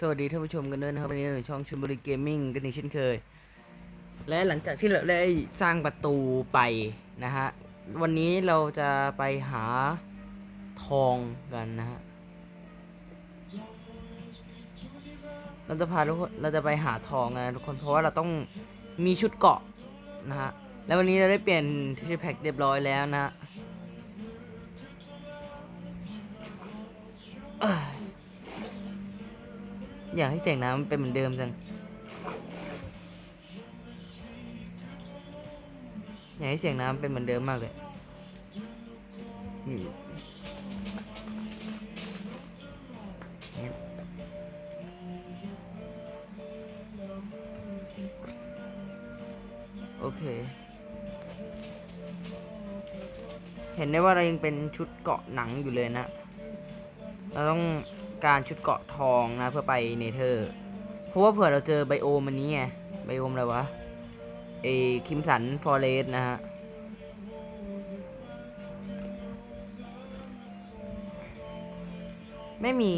สวัสดีท่านผู้ชมกันด้วยนะครับวันนี้เราช่องชุนบุรีเกมมิ่งกันอีกเช่นเคย และหลังจากที่เราได้สร้างประตูไปนะฮะวันนี้เราจะไปหาทองกันนะฮะเราจะพาทุกคนเราจะไปหาทองกันนะทุกคนเพราะว่าเราต้องมีชุดเกาะนะฮะแล้ววันนี้เราได้เปลี่ยนทิชชู่แพ็คเรียบร้อยแล้วนะะ อยากให้เสียงน้ำมันเป็นเหมือนเดิมจัง อยากให้เสียงน้ำเป็นเหมือนเดิมมากเลยโอเค เห็นได้ว่าเรายังเป็นชุดเกาะหนังอยู่เลยนะ เราต้อง การชุดเกาะทองนะเพื่อไปเนเธอร์ เพราะว่าเผื่อเราเจอไบโอมอันนี้ไง ไบโอมอะไรวะเอคิมสันฟอเรสนะฮะ ไม่มี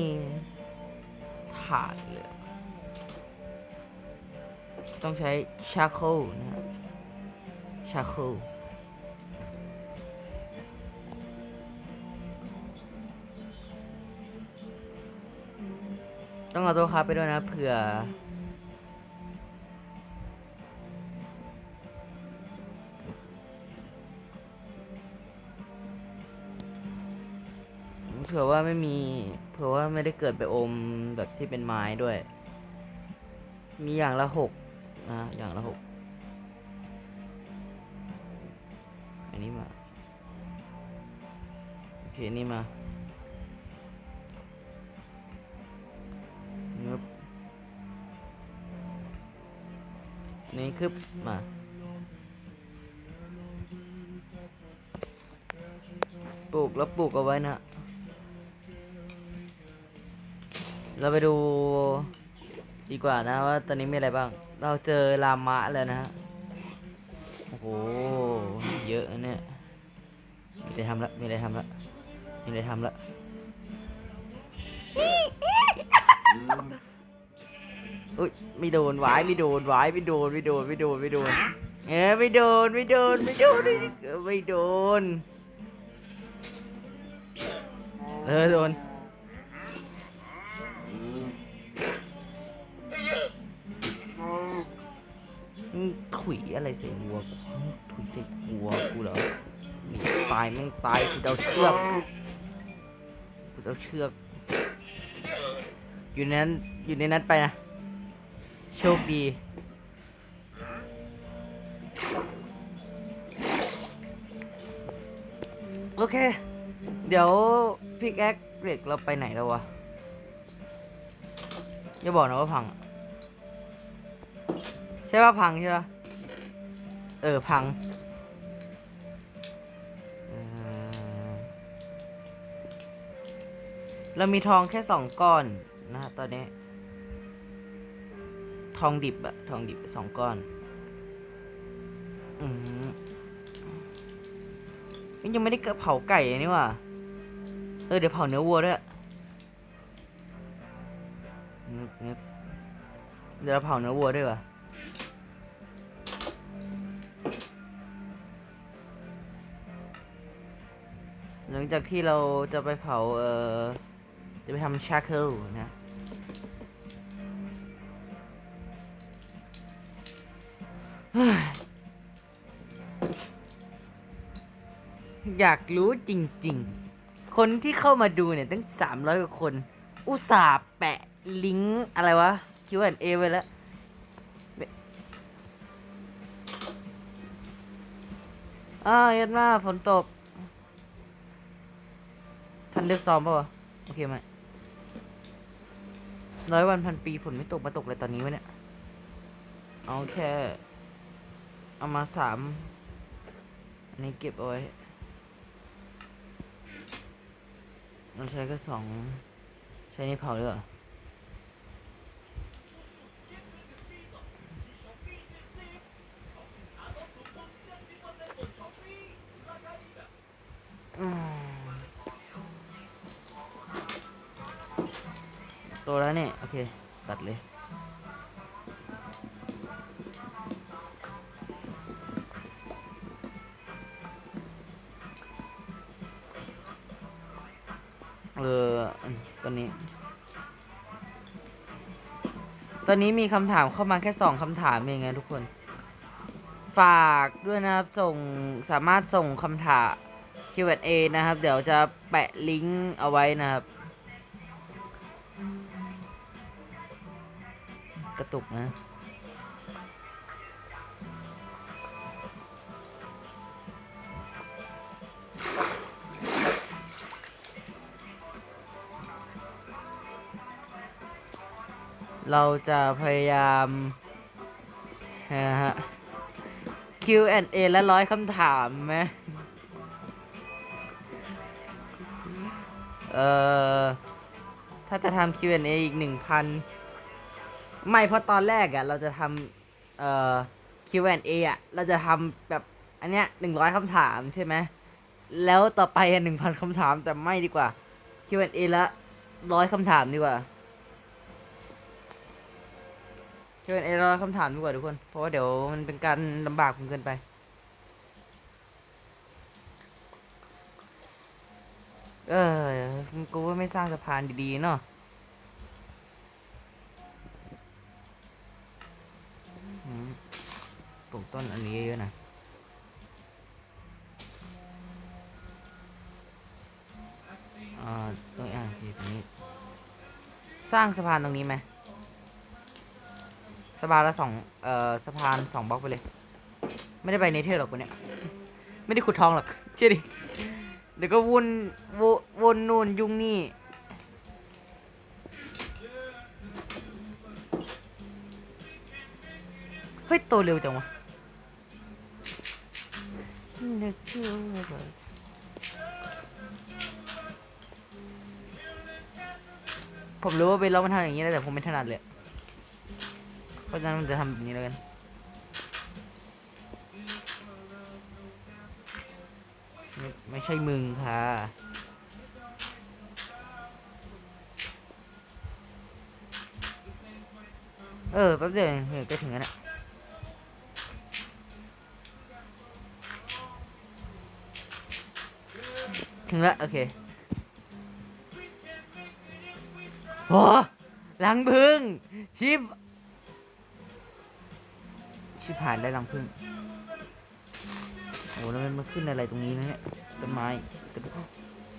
ถาดเลย ต้องใช้ชาโคลนะฮะชาโค ต้องเอาตัวคารไปด้วยนะเผื่อ เผื่อว่าไม่มี เผื่อว่าไม่ได้เกิดไปอมแบบที่เป็นไม้ด้วย มีอย่างละหกนะอย่างละหกอันนี้มา โอเค นี่มา นี่คือมาปลูกแล้วปลูกเอาไว้นะ เราไปดูดีกว่านะว่าตอนนี้มีอะไรบ้าง เราเจอลามะแล้วนะฮะ โอ้โห เยอะเนี่ย มีอะไรทำละ มีอะไรทำละ มีอะไรทำละ ไม่โดนหวายไม่โดนหวายไม่โดนไม่โดนไม่โดนไม่โดนเออไม่โดนไม่โดนไม่โดนไม่โดนเออโดนถุยอะไรใส่วัวถุยใส่วัวกูเหรอตายแม่งตายกูจะเอาเชือกกูจะเอาเชือกอยู่ในนั้นอยู่ในนั้นไปนะ โชคดี โอเค เดี๋ยวพิกแอคเหล็กเราไปไหนแล้ววะ อย่าบอกนะว่าพัง ใช่ว่าพังใช่ป่ะ เออ พังเอ่อเรามีทองแค่สองก้อนนะฮะตอนนี้ ทองดิบอะทองดิบสองก้อน อืมมันยังไม่ได้เกิดเผาไก่นี่ว่ะเออเดี๋ยวเผาเนื้อวัวด้วยเดี๋ยวเราเผาเนื้อวัวด้วยว่ะหลังจากที่เราจะไปเผาเออจะไปทำชาเคิลนะ อยากรู้จริงๆ คนที่เข้ามาดูเนี่ยตั้งสามร้อยกว่าคน อุตส่าห์แปะลิงก์อะไรวะ Q&A ไว้แล้ว อ้าวยัดมาฝนตก ทันเดอร์สตอมป่าวะ โอเคไหมร้อยวันพันปีฝนไม่ตกมาตกเลยตอนนี้วะเนี่ย เอาแค่ เอามาสามอันนี้เก็บเอาไว้ เราใช้ก็สองใช้นี่เผาด้วยเหรอ ตอนนี้มีคำถามเข้ามาแค่สองคำถามเองไงทุกคน ฝากด้วยนะครับส่งสามารถส่งคำถาม Q&A นะครับ เดี๋ยวจะแปะลิงก์เอาไว้นะครับ กระตุกนะ เราจะพยายามนะฮะ Q&A และร้อยคำถามไหมเอ่อ ถ้าจะทำ Q&A อีกหนึ่งพันไม่เพราะตอนแรกอะ่ะ เราจะทำเอ่อ Q&A อะ เราจะทำแบบอันเนี้ยหนึ่งร้อยคำถามใช่ไหม แล้วต่อไปหนึ่งพันคำถามแต่ไม่ดีกว่า Q&A ละร้อยคำถามดีกว่า Q&A ร้อยคำถามดีกว่าทุกคน เพราะว่าเดี๋ยวมันเป็นการลำบากผมเกินไป เออกูว่าไม่สร้างสะพานดีๆเนาะปลูกต้นอันนี้เยอะๆนะอ่าตรงอ่าตรงนี้ สร้างสะพานตรงนี้ไหม สะพานละสองเอ่อสะพานสองบล็อกไปเลย ไม่ได้ไปเนเธอร์หรอกกูเนี่ยไม่ได้ขุดทองหรอกเชื่อดิเดี๋ยวก็วนวนวนนู่นยุ่งนี่เฮ้ยโตเร็วจังวะผมรู้ว่าเบนล็อกมันทำอย่างนี้แหละแต่ผมไม่ถนัดเลย เพราะฉะนั้นมันจะทำแบบนี้แล้วกันไม่ไม่ใช่มึงค่ะเออแป๊บเดียวเองก็ถึงแล้วนะถึงแล้วโอเคโอ้ลังพึ่งชิบ หายได้ลังพึ่งโอ้แล้วมันมาขึ้นอะไรตรงนี้นะเนี่ยต้นไม้ต้น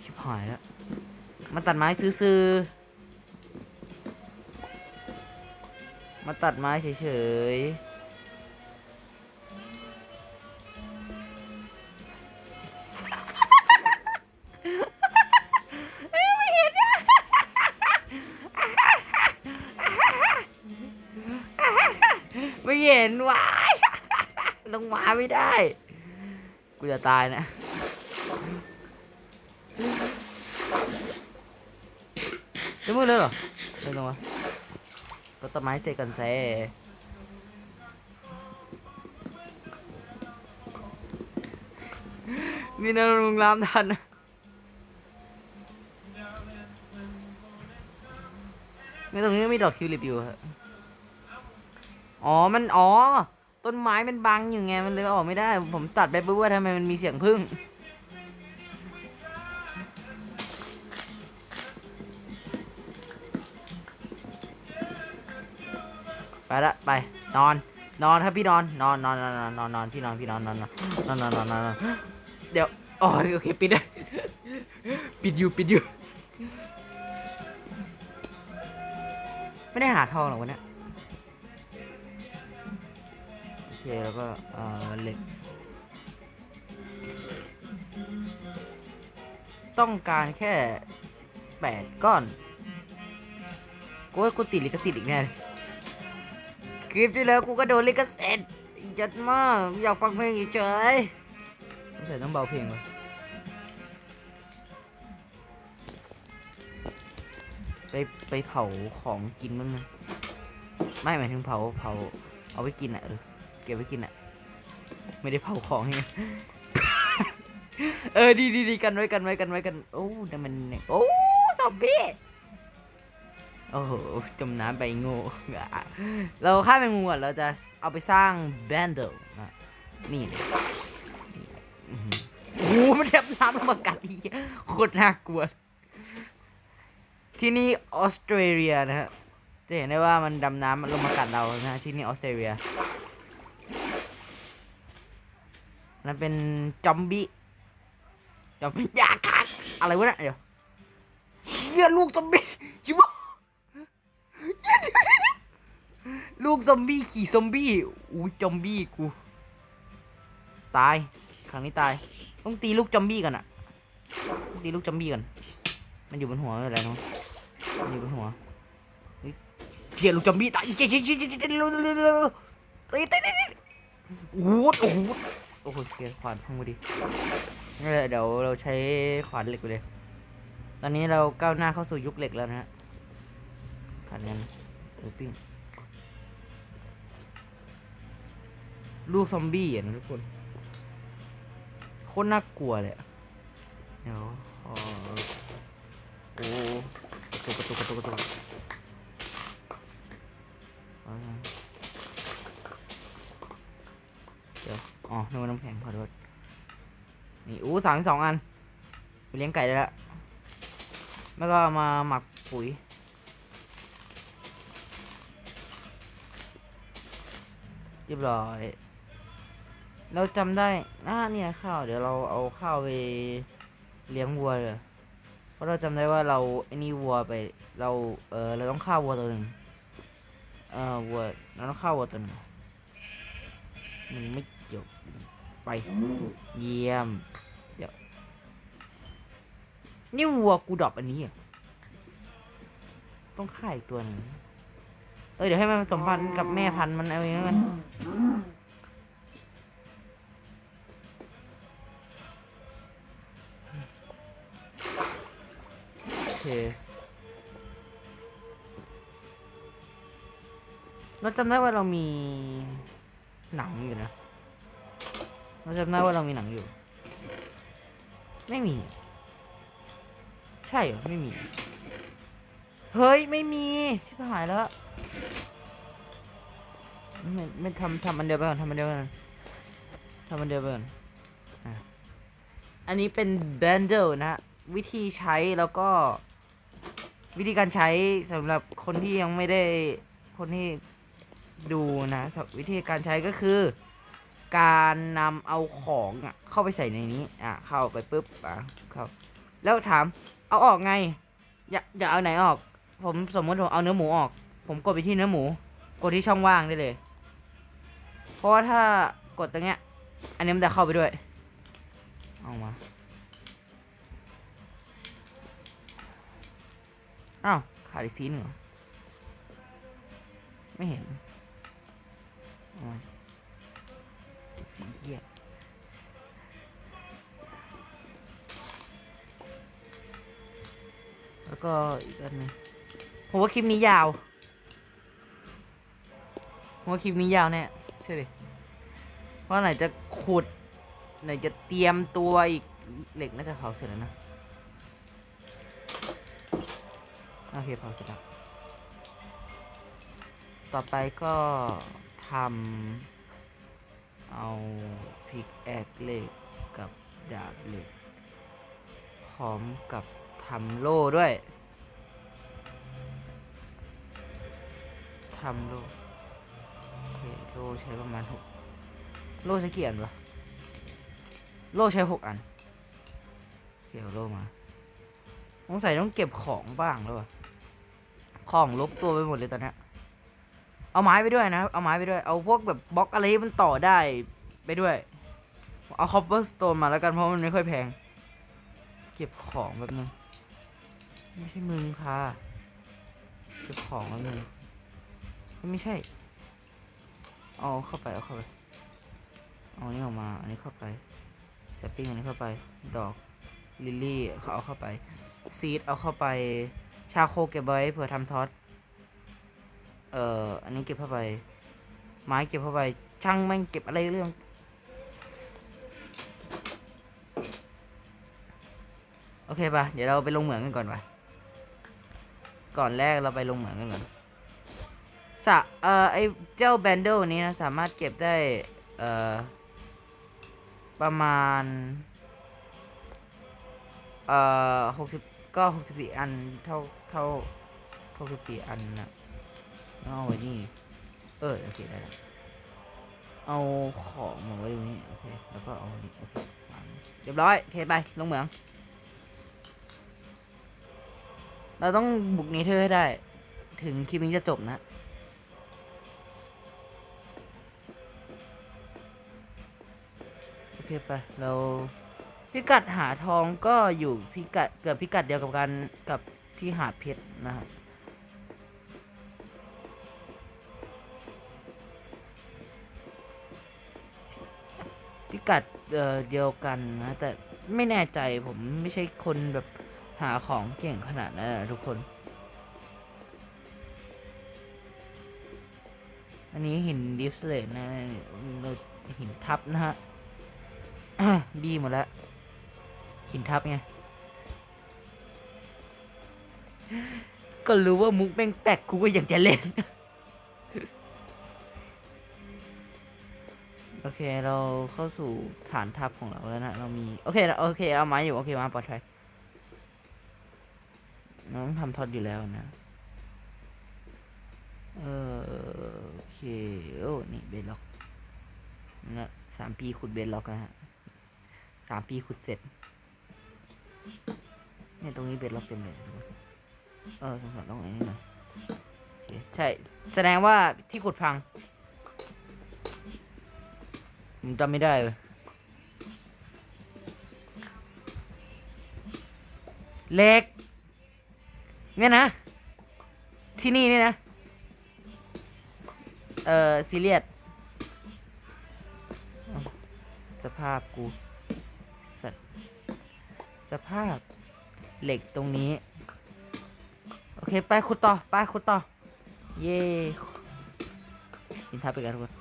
ชิบหายแล้วมาตัดไม้ซื้อๆมาตัดไม้เฉยๆ กูจะตายนะ จะมืดเลยเหรอเดินตรงวะรถต้นไม้เจกันแซ่มีนาลุงรามทันนะไม่ตรงนี้ก็มีดอกทิวลิปอยู่ฮะอ๋อ มัน อ๋อ ต้นไม้มันบังอยู่ไงมันเลยออกไม่ได้ ผมตัดไปปุ๊บว่าทำไมมันมีเสียงพึ่งไปละไปนอนนอนครับพี่นอนนอนนอนนอนนอนนอนพี่นอนพี่นอนนอนนอนนอนนอนเดี๋ยวโอ้ยโอเคปิดได้ปิดอยู่ปิดอยู่ไม่ได้หาทองหรอกวันนี้ เคแล้วก็เหล็ก ต้องการแค่แปดก้อนกูว่ากูติดลิขสิทธิ์อีกแน่คลิปที่แล้วกูก็โดนลิขสิทธิ์ยัดมากอยากฟังเพลงเฉยต้องใส่ต้องเบาเพลงเลยไปไปเผาของกินมั้งนะไม่หมายถึงเผาเผาเอาไว้กินอะเออ ก็บไว้กินอะไม่ได้เผาของไงเออดีดีดีกันไว้กันไว้กันไว้กันโอ้แต่มันโอ้ซอมบี้โอ้โหจมน้ำไปโง่เราฆ่าแมงมุมก่อนเราจะเอาไปสร้างแบนเดลนี่เลนี่โอ้โหมันดำน้ำลงมากัดอีโคตรน่ากลัว ที่นี่ออสเตรเลียนะฮะจะเห็นได้ว่ามันดำน้ำลงมากัดเรานะฮะที่นี่ออสเตรเลียันเป็นจอมบี้จอมอยาคักอะไรวะเนี่ยเดี๋ยวเชี่ยลูกซอมบี้ชิบะเหี้ยเดี๋ยวลูกซอมบี้ขี่ซอมบี้อุ้ยซอมบี้กู ตายครั้งนี้ตาย ต้องตีลูกจอมบี้กันอะตีลูกจอมบี้กัน มันอยู่บนหัวไม่เป็นไรเนาะมันอยู่บนหัวเฮ้ยเฮียลูกจอมบี้ตายเจ๊เจ๊เจ๊เจ๊เจ๊เร็วเร็วเร็วเร็วตีตีตีตีโอ้โหโอ้โห โอ้โหเฮียขวานพังพอดีนี่นแหละเดี๋ยวเราใช้ขวานเหล็กไปเลย ตอนนี้เราก้าวหน้าเข้าสู่ยุคเหล็กแล้วนะฮะขันกันโอ้ปิ้งลูกซอมบี้อะนะทุกคนโคตรน่ากลัวเลยเดี๋ยวขอโอ้กระตุกกระตุกกระตุกกระตุกเอาไงเดี๋ยว อ๋อนึกว่าน้ำแข็งขอโทษ นี่อู้สามสองอันไปเลี้ยงไก่ได้แล้วแล้วก็มาหมักปุ๋ยเรียบร้อย เราจำได้อ่าเนี่ยข้าวเดี๋ยวเราเอาข้าวไปเลี้ยงวัวเลยเพราะเราจำได้ว่าเราไอ้นี่วัวไป เราเออเราต้องฆ่าวัวตัวหนึ่งเออวัวเราต้องฆ่าวัวตัวหนึ่งมันไม่จบไป เยี่ยม นี่วัวกูดรอปอันนี้เหรอะต้องฆ่าอีกตัวหนึ่งเออเดี๋ยวให้มันผสมพันธุ์กับแม่พันธุ์มันเอาเองแล้วกันโอเคเราจำได้ว่าเรามีหนังอยู่นะ เราจำได้ว่าเรามีหนังอยู่ ไม่มี ใช่เหรอ ไม่มี เฮ้ย ไม่มี ชิบหายแล้วไม่ไม่ทำทำอันเดียวไปก่อนทำอันเดียวไปก่อนทำอันเดียวไปก่อนอันนี้เป็นแบนเดลนะฮะวิธีใช้แล้วก็ วิธีการใช้สำหรับคนที่ยังไม่ได้คนที่ดูนะวิธีการใช้ก็คือ การนำเอาของเข้าไปใส่ในนี้ อะ เข้าไปปุ๊บอะเข้าแล้วถาม เอาออกไง อย่าอย่าเอาไหนออก ผมสมมติผมเอาเนื้อหมูออก ผมกดไปที่เนื้อหมู กดที่ช่องว่างได้เลย เพราะว่าถ้ากดตรงเนี้ย อันนี้มันจะเข้าไปด้วย เอามา อ้าวขาดอีกสีหนึ่งเหรอไม่เห็นเก็บสีเหี้ย แล้วก็อีกอันนึงผมว่าคลิปนี้ยาวผมว่าคลิปนี้ยาวแน่เชื่อดิเพราะไหนจะขุด ไหนจะเตรียมตัวอีกเหล็กน่าจะเผาเสร็จแล้วนะโอเคเผาเสร็จแล้วต่อไปก็ทำเอาพิกแอกเหล็กกับดาบเหล็กพร้อมกับ ทำโล่ด้วยทำโล่โอเคโล่ใช้ประมาณหกโล่ใช้กี่อันวะโล่ใช้หกอันโอเคเอาโล่มาสงสัยต้องเก็บของบ้างแล้ววะของลบตัวไปหมดเลยตอนนี้เอาไม้ไปด้วยนะ เอาไม้ไปด้วย เอาพวกแบบบล็อกอะไรที่มันต่อได้ไปด้วย เอาคอปเปอร์สโตนมาแล้วกันเพราะมันไม่ค่อยแพง เก็บของแบบนึง ไม่ใช่มึงค่ะเก็บของแล้วนึงไม่ใช่ เอาเข้าไปเอาเข้าไป เอาอันนี้ออกมา อันนี้เข้าไปแซปปิ้งอันนี้เข้าไป ดอกลิลลี่เขาเอาเข้าไป ซีดเอาเข้าไป ชาโคเก็บไว้เผื่อทำทอสเอ่อ อันนี้เก็บเข้าไป ไม้เก็บเข้าไป ช่างแม่งเก็บอะไรเรื่อง โอเคปะเดี๋ยวเราไปลงเหมืองกันก่อนปะ ก่อนแรกเราไปลงเหมืองกันก่อนสะเอ่อไอเจ้าแบนเดิลนี้นะสามารถเก็บได้เอ่อประมาณเอ่อหกสิบก็หกสิบสี่อันเท่าเท่าหกสิบสี่อันนะเอาไว้นี่เออโอเคได้แล้วเอาของมาไว้ตรงนี้โอเคแล้วก็เอานี้โอเควางเรียบร้อยโอเคไปลงเหมือง เราต้องบุกเนเธอร์ให้ได้ ถึงคลิปนี้จะจบนะโอเคไปเราพิกัดหาทองก็อยู่พิกัดเกือบพิกัดเดียวกับการกับที่หาเพชรนะครับพิกัดเเดียวกันนะแต่ไม่แน่ใจผมไม่ใช่คนแบบ หาของเก่งขนาดนั้นทุกคน อันนี้หินดิฟสเลตนะเราหินทับนะฮะ ดีหมดแล้ว หินทับไง ก็รู้ว่ามุกแม่งแปลกกูก็ยังจะเล่น โอเคเราเข้าสู่ฐานทัพของเราแล้วนะ เรามี โอเค โอเคเอาไม้อยู่ โอเค มาปลอดภัย น้องทำท็อตอยู่แล้วนะ เออโอเคโอ้นี่เบนล็อกนะสามปีขุดเบนล็อกนะฮะสามปีขุดเสร็จเนี่ยตรงนี้เบนล็อกเต็มเลยเออสงสัยต้องไอ้นี่หน่อยโอเคใช่ แสดงว่าที่ขุดพังผมจำไม่ได้เลยเล็ก เนี่ยนะ ที่นี่เนี่ยนะ เอ่อซีเรียสสภาพกูสัตสภาพเหล็กตรงนี้ โอเค ไปขุดต่อ ไปขุดต่อ เย่ยินทับไปกันทุกคน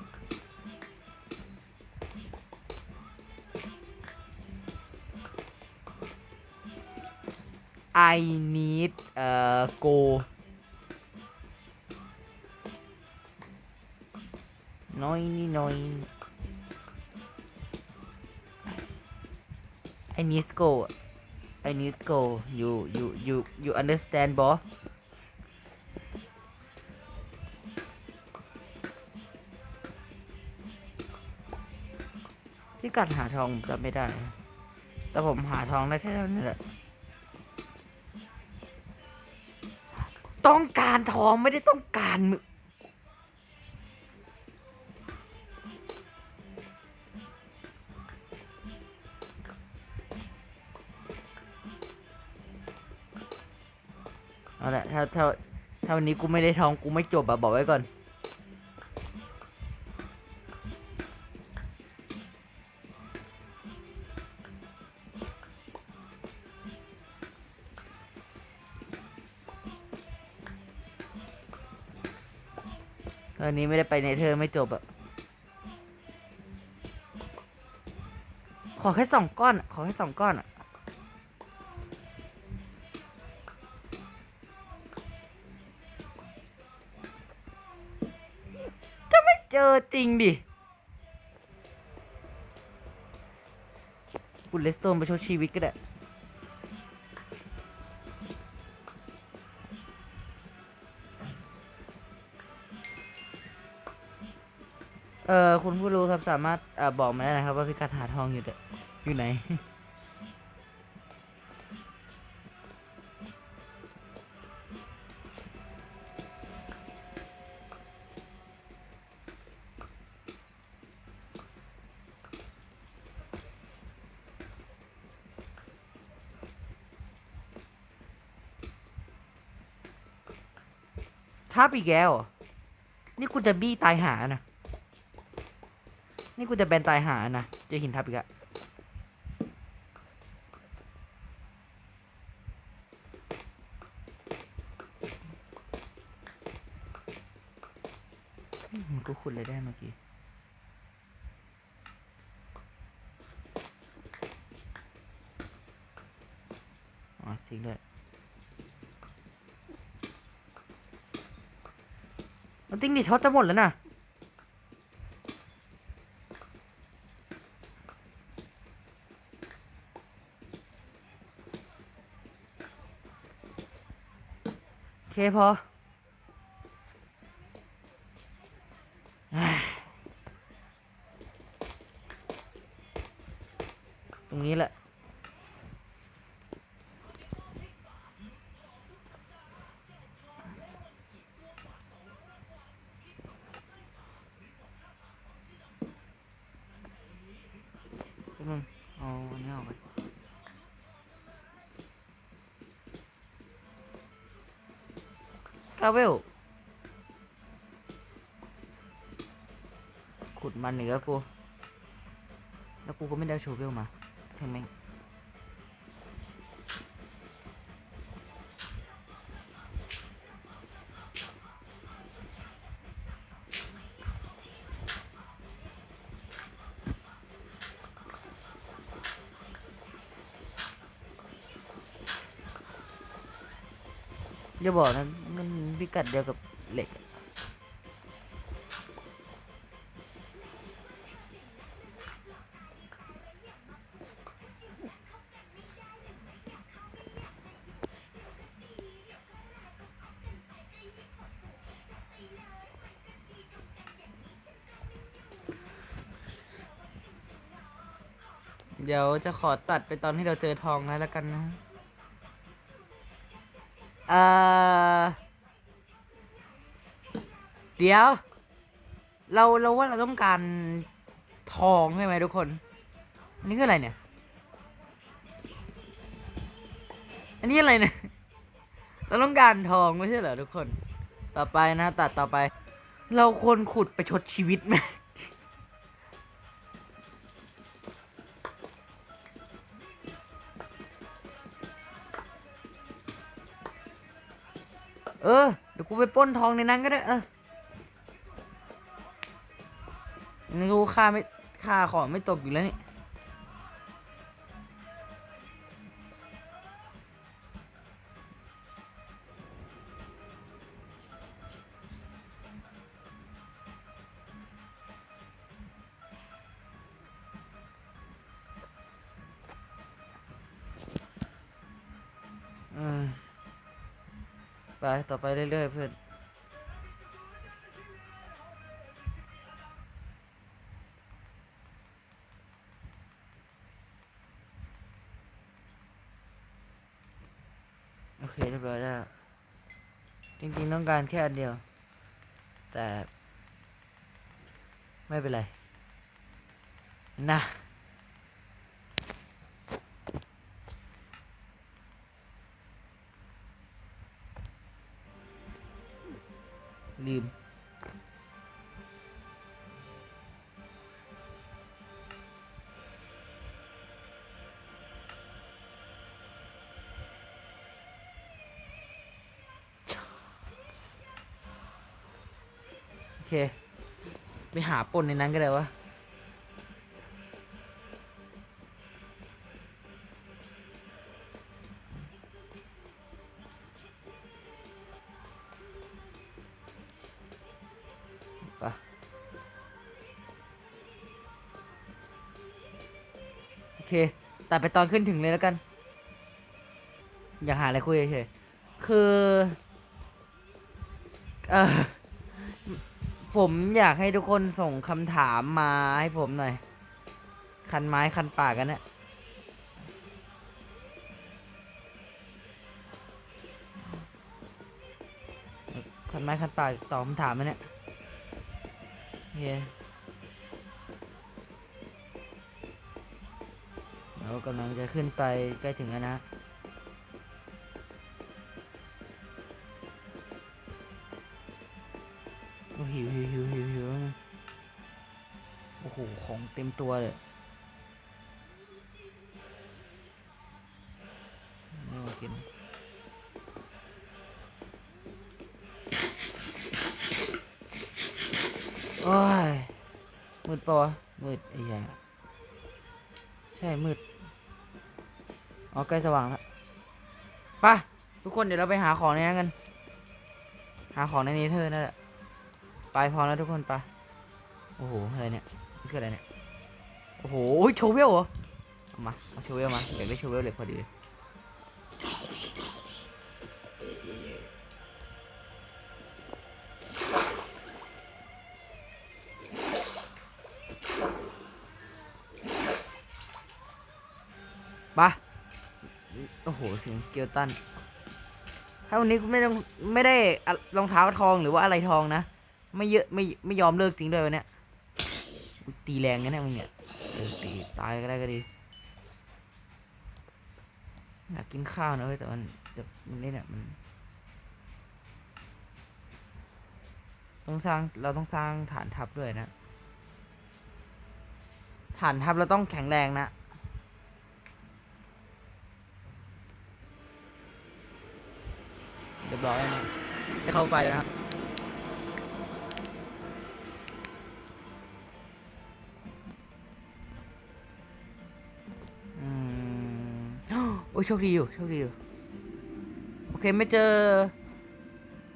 I need เอ่อ go น้อยนี่น้อย I need go I need go you you you you understand bro พี่กัดหาทองจำไม่ได้ แต่ผมหาทองได้แค่นั้นแหละ ต้องการทองไม่ได้ต้องการมึงเอาละถ้าถ้าถ้าวันนี้กูไม่ได้ทองกูไม่จบอะบอกไว้ก่อน ไม่ได้ไปในเธอไม่จบอะขอแค่สองก้อน ขอแค่สองก้อนอะถ้าไม่เจอจริงดิบุลเลสโตนไปโชว์ชีวิตก็ได้ คุณผู้รู้ครับสามารถอบอกมาได้นะครับ ว่าพิกัดหาทองอยู่อยู่ไหนทับอีกแล้วนี่กูจะบี้ตายหานะนี่ กูจะแบนตายหานะเจอหินทับอีกอะอืมกูขุดเลยได้เมื่อกี้อ๋อจริงด้วยจริงดิช็อตจะหมดแล้วนะ เคพอตรงนี้แหละมึงเอาอันนี้ออกไปาเวลขุดมันเหนือกู แล้วกูก็ไม่ได้เอาโชเวลมาใช่ไหมงอย่าบอกนะมัน กัดเดียวกับเหล็ก เดี๋ยวจะขอตัดไปตอนที่เราเจอทองแล้วแล้วกันนะเอ่อ เดี๋ยว เราเราว่าเราต้องการทองใช่ไหมทุกคน อันนี้คืออะไรเนี่ย อันนี้อะไรเนี่ย เราต้องการทองไม่ใช่เหรอทุกคน ต่อไปนะ ตัดต่อไป เราควรขุดไปชดชีวิตไหมเออเดี๋ยวกูไปป้นทองในนั้นก็ได้เออ นี่กูค่าไม่ค่าของไม่ตกอยู่แล้วนี่อืมไป ต่อไปเรื่อยๆเพื่อน งานแค่อันเดียว แต่ ไม่เป็นไร นะ เค ไปหาปนในนั้นก็ได้วะโอเค แตัดไปตอนขึ้นถึงเลยแล้วกัน อยากหาอะไรคุยเฉยคือ เออ ผมอยากให้ทุกคนส่งคำถามมาให้ผมหน่อย คันไม้คันปากกันเนี่ยคันไม้คันปากตอบคำถามมาเนี่ยโอเคเรากำลังจะขึ้นไปใกล้ถึงแล้วนะ ตัวเลยไม่มากินโอ้ยมืดปะวะมืดไอ้เหี้ยใช่มืด อ๋อ ใกล้สว่างแล้วไปทุกคนเดี๋ยวเราไปหาของในนั้นกัน หาของในนี้เธอนั่นแหละ ไปพอแล้วทุกคนไป โอ้โห อะไรเนี่ย นี่คืออะไรเนี่ย โอ้โหโชเวลเหรอเอามาเอาโชเวลมาอยากได้โชเวลเล็กพอดีเลยไปโอ้โหเสียงเกียวตัน ถ้าวันนี้กูไม่ต้องไม่ได้รองเท้าทองหรือว่าอะไรทองนะ ไม่เยอะไม่ไม่ยอมเลิกจริงด้วยวันเนี้ยตีแรงกันแน่มึงเนี่ย ตีตายก็ได้ก็ดี อยากกินข้าวนะเว้ยแต่มันแต่มันนี่เนี่ยมันต้องสร้างเราต้องสร้างฐานทัพด้วยนะ ฐานทัพเราต้องแข็งแรงนะเรียบร้อยนะจะเข้าไปนะครับ อ้ยโชคดีอยู่โชคดีอยู่ โอเคไม่เจอ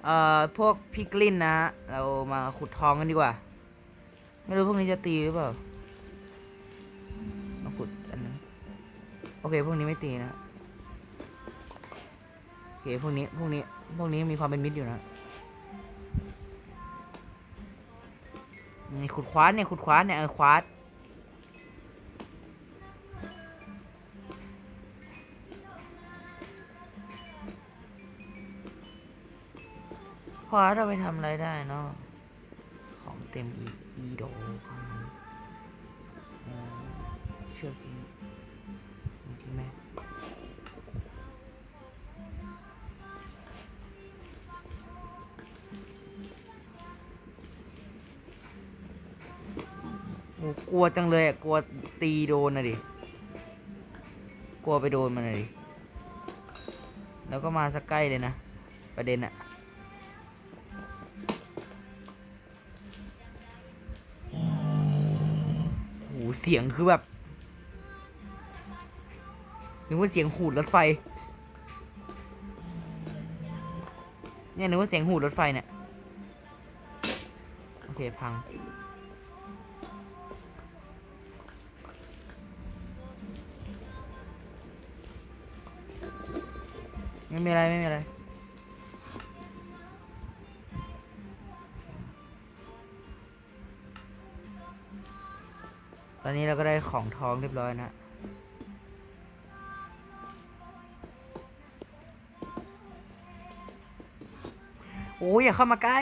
เอ่อพวกพิกลินนะเรามาขุดทองกันดีกว่า ไม่รู้พวกนี้จะตีหรือเปล่า มาขุดอันนั้นโอเคพวกนี้ไม่ตีนะโอเคพวกนี้พวกนี้พวกนี้มีความเป็นมิตรอยู่นะนี่ขุดคว้านเนี่ยขุดคว้านเนี่ยเออคว้าน ว้าเราไปทำอะไรได้เนาะของเต็มอีอีโดของมันเชื่อจริงจริงไหมโอ้กลัวจังเลยอะกลัวตีโดนนะดิ กลัวไปโดนมันนะดิ แล้วก็มาสักใกล้เลยนะ ประเด็นอะ เสียงคือแบบนึกว่าเสียงหูดรถไฟ เนี่ยนึกว่าเสียงหูดรถไฟเนี่ย โอเค พัง ไม่มีอะไร ไม่มีอะไร ตอนนี้เราก็ได้ของทองเรียบร้อยนะ โอ้ยอย่าเข้ามาใกล้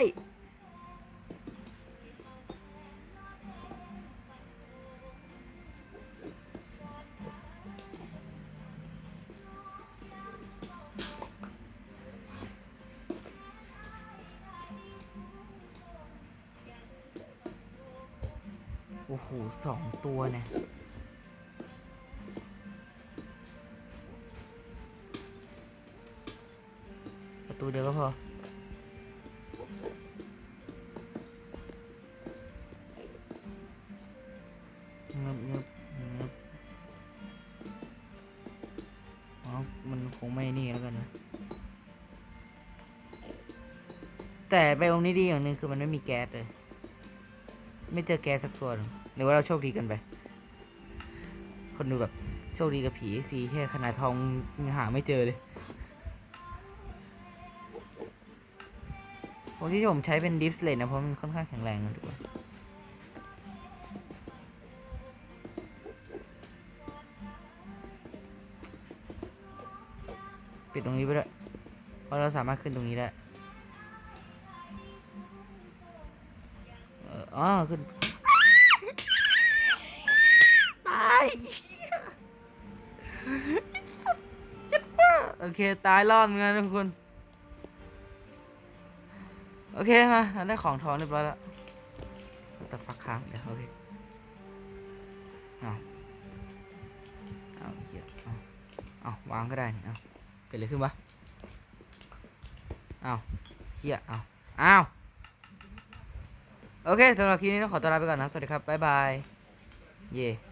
อ้โหสองตัวเนี่ยประตูเดียวก็พอเงึบเงึบเงึบอ๋อมันคงไม่นี่แล้วกันนะแต่ไบโอมนี้ดีอย่างหนึ่งคือมันไม่มีแก๊สเลย ไม่เจอแก๊สสักส่วน รือว่าเราโชคดีกันไป คนดูแบบโชคดีกับผีซีแค่ขนาดทองยังหาไม่เจอเลยผมที่ผมใช้เป็นดิฟสเลตนะเพราะมันค่อนข้างแข็งแรงนะทุกคนปิดตรงนี้ไปด้วยเพราะเราสามารถขึ้นตรงนี้ได้ เอออ๋อขึ้น โอเค ตายรอดเหมือนกันทุกคน โอเคมาเราได้ของทองเรียบร้อยแล้วแต่ฟักค้างเดี๋ยวโอเคเอาเอาเฮียเอาเอาวางก็ได้เอาเกิดอะไรขึ้นวะเอาเฮียเอาเอาโอเคสำหรับคลิปนี้ต้องขอตัวลาไปก่อนนะ สวัสดีครับ บ๊ายบาย เย่